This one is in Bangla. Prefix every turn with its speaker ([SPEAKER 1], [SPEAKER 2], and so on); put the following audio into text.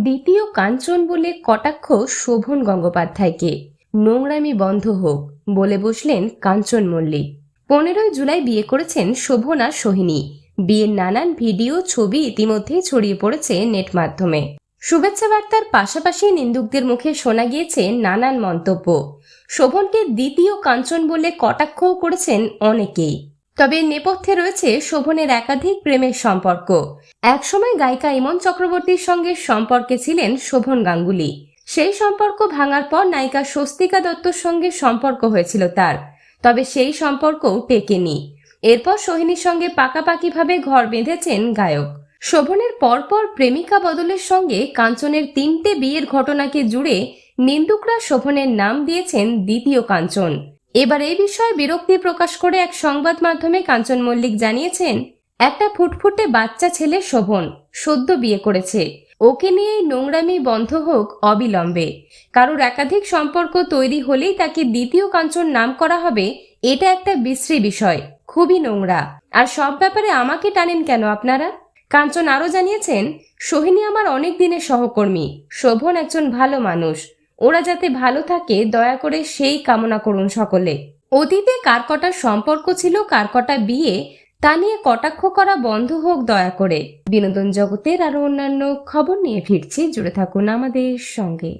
[SPEAKER 1] দ্বিতীয় কাঞ্চন বলে কটাক্ষ শোভন গঙ্গোপাধ্যায়কে। নোংরামি বন্ধ হোক, বলে বসলেন কাঞ্চন মল্লিক। পনেরোই জুলাই বিয়ে করেছেন শোভন সোহিনী। বিয়ের নানান ভিডিও, ছবি ইতিমধ্যেই ছড়িয়ে পড়েছে নেট মাধ্যমে। শুভেচ্ছা বার্তার পাশাপাশি নিন্দুকদের মুখে শোনা গিয়েছে নানান মন্তব্য। শোভনকে দ্বিতীয় কাঞ্চন বলে কটাক্ষও করেছেন অনেকেই। তবে নেপথ্যে রয়েছে শোভনের একাধিক প্রেমের সম্পর্ক। একসময় গায়িকা ইমন চক্রবর্তীর সঙ্গে সম্পর্কে ছিলেন শোভন গাঙ্গুলি। সেই সম্পর্ক ভাঙার পর নায়িকা স্বস্তিকা দত্তর সঙ্গে সম্পর্ক হয়েছিল তার, তবে সেই সম্পর্কও টেকেনি। এরপর সোহিনীর সঙ্গে পাকাপাকিভাবে ঘর বেঁধেছেন গায়ক। শোভনের পরপর প্রেমিকা বদলের সঙ্গে কাঞ্চনের তিনটে বিয়ের ঘটনাকে জুড়ে নিন্দুকরা শোভনের নাম দিয়েছেন দ্বিতীয় কাঞ্চন। এবার এই বিষয়ে বিরক্তি প্রকাশ করে এক সংবাদ মাধ্যমে কাঞ্চন মল্লিক জানিয়েছেন, একটা ফুটফুটে বাচ্চা ছেলে শোভন, সদ্য বিয়ে করেছে। ওকে নিয়ে নোংরামি বন্ধ হোক, অবিলম্বে। কারোর একাধিক সম্পর্ক তৈরি হলেই তাকে দ্বিতীয় কাঞ্চন নাম করা হবে, এটা একটা বিশ্রী বিষয়, খুবই নোংরা। আর সব ব্যাপারে আমাকে টানেন কেন আপনারা? কাঞ্চন আরও জানিয়েছেন, সোহিনী আমার অনেক দিনের সহকর্মী। শোভন একজন ভালো মানুষ। ওরা যাতে ভালো থাকে, দয়া করে সেই কামনা করুন সকলে। অতীতে কার কটা সম্পর্ক ছিল, কার কটা বিয়ে, তা নিয়ে কটাক্ষ করা বন্ধ হোক দয়া করে। বিনোদন জগতের আরও অন্যান্য খবর নিয়ে ফিরছি, জুড়ে থাকুন আমাদের সঙ্গে।